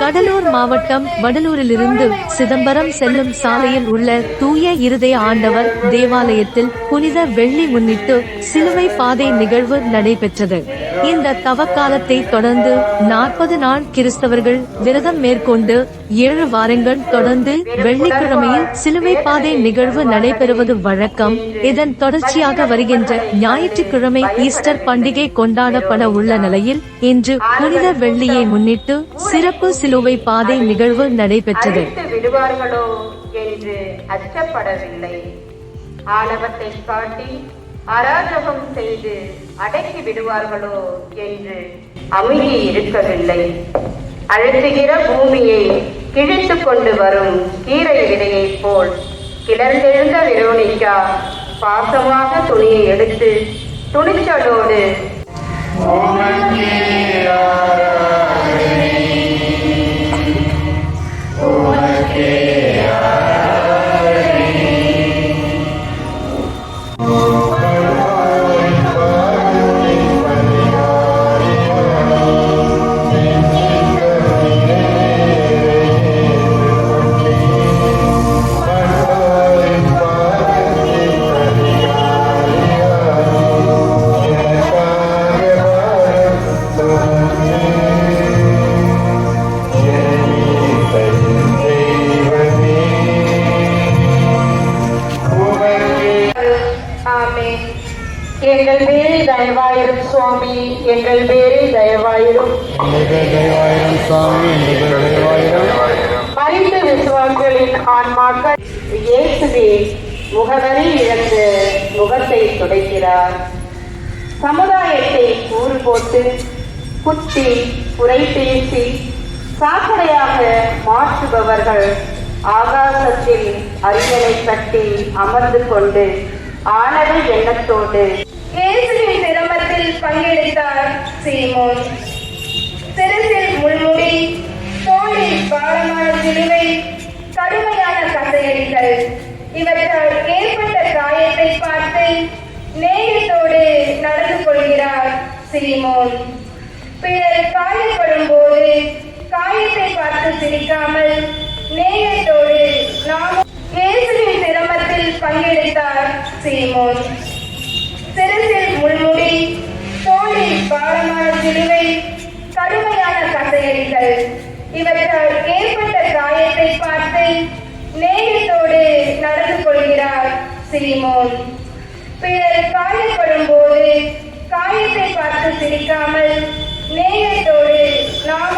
கடலூர் மாவட்டம் வடலூரிலிருந்து சிதம்பரம் செல்லும் சாலையில் உள்ள தூய இருதய ஆண்டவர் தேவாலயத்தில் புனித வெள்ளி முன்னிட்டு சிலுவை பாதை நிகழ்வு நடைபெற்றது. இந்த தவக்காலத்தை தொடர்ந்து நாற்பது நாள் கிறிஸ்தவர்கள் விரதம் மேற்கொண்டு ஏழு வாரங்கள் தொடர்ந்து வெள்ளிக்கிழமையில் சிலுவை பாதை நிகழ்வு நடைபெறுவது வழக்கம். இதன் தொடர்ச்சியாக வருகின்ற ஞாயிற்றுக்கிழமை ஈஸ்டர் பண்டிகை கொண்டாடப்பட உள்ள நிலையில் இன்று புனித வெள்ளியை முன்னிட்டு சிறப்பு சிலுவை பாதை நிகழ்வு நடைபெற்றது. என்று அச்சப்படவில்லை. ஆணவத்தை காட்டி அராஜகம் செய்து அடக்கி விடுவார்களோ என்று அமைதி இருக்கவில்லை. அழுத்துகிற பூமியை கிழித்து கொண்டு வரும் கீரை விதையைப் போல் கிளர்ந்தெழுந்த வெரோனிக்கா பாசமாக துணியை எடுத்து துணிச்சலோடு எங்கள் பேரில் தயவாயிரும் சுவாமி எங்கள் பேரில் தயவாயிரும். தயவாயிரம் சுவாமி எங்கள் தயவாயிரம். மறித்த விசுவாசிகளின் ஆன்மாக்கள் இயேசுவே முகவரி இழந்து முகத்தை துடைக்கிறார். சமுதாயத்தை கூறு போட்டு குத்தி குறை பேசி சாக்கடையாக மாற்றுபவர்கள் ஆகாசத்தில் அரியணை கட்டி அமர்ந்து கொண்டு ஆனத எண்ணத்தோடு இயேசுவின் சிரமத்தில் பங்கெடுத்தார் சீமோன். சிறுசில் முள்முடி தோளில் பாரமான சிலுவை கடுமையான கசையடித்தல். இவற்றால் ஏற்பட்ட காயத்தை பார்த்து நேயத்தோடு நடந்து கொள்கிறார் சீமோன். பிறர் காயப்படும் போது காயத்தை பார்த்து சிரிக்காமல் நேயத்தோடு நாம் இயேசுவின் சிரமத்தில் பங்கெடுத்தார் சீமோன் சிரசில் முள்முடி தோளில் பாரமான சிலுவை கடுமையான கசையடிகள். இவற்றால் ஏற்பட்ட காயத்தை பார்த்து நேயத்தோடு நடந்து கொள்கிறார் சிலிமோன். பிறர் காயப்படும் போது காயத்தை பார்த்து சிரிக்காமல் நேயத்தோடு நாம்